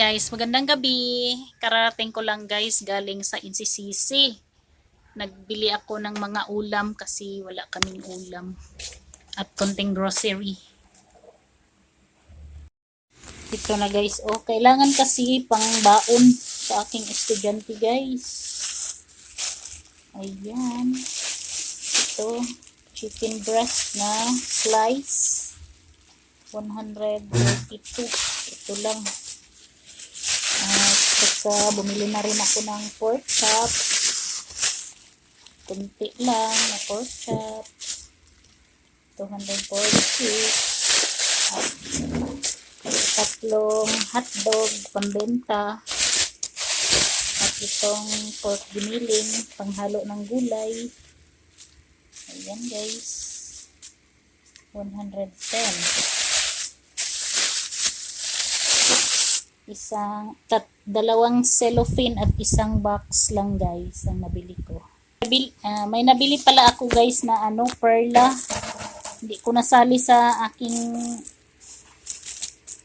guys, magandang gabi. Karating ko lang guys galing sa NCCC. Nagbili ako ng mga ulam kasi wala kaming ulam. At konting grocery. Ito na guys. Oh, kailangan kasi pang baon sa aking estudyante guys. Ayan. Ito. Chicken breast na slice. 132. Ito lang. Saka bumili na rin ako ng pork chop. Kunti lang na pork chop. 246. At tatlong hotdog pambenta. At itong pork giniling panghalo ng gulay. Ayan guys. 110. Isang tat, dalawang cellophane at isang box lang guys ang nabili ko. Nabil, ah, may nabili pala ako guys na ano perla. Hindi ko nasali sa aking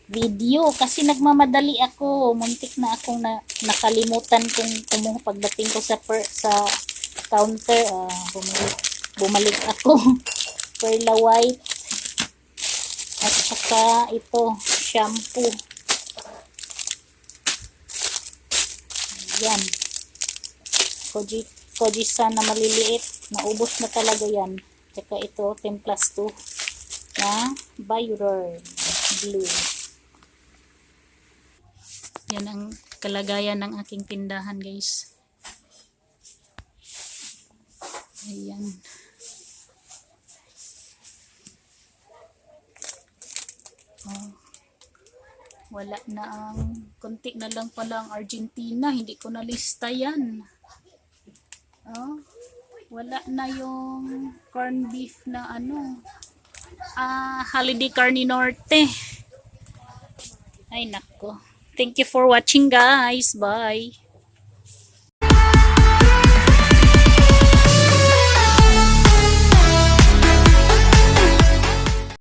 video kasi nagmamadali ako. Muntik na akong na, nakalimutan kung kung pagdating ko sa per, sa counter ah, bumalik, bumalik ako. perla white at saka ito shampoo. Yan. Koji, koji na maliliit. Naubos na talaga yan. Tsaka ito, 10 plus 2 na Biorn Blue. Yan ang kalagayan ng aking tindahan guys. Ayan. Oh wala na ang konti na lang pala ang Argentina. Hindi ko na lista yan. Oh, wala na yung corn beef na ano. Ah holiday carne norte. Ay nako. Thank you for watching guys. Bye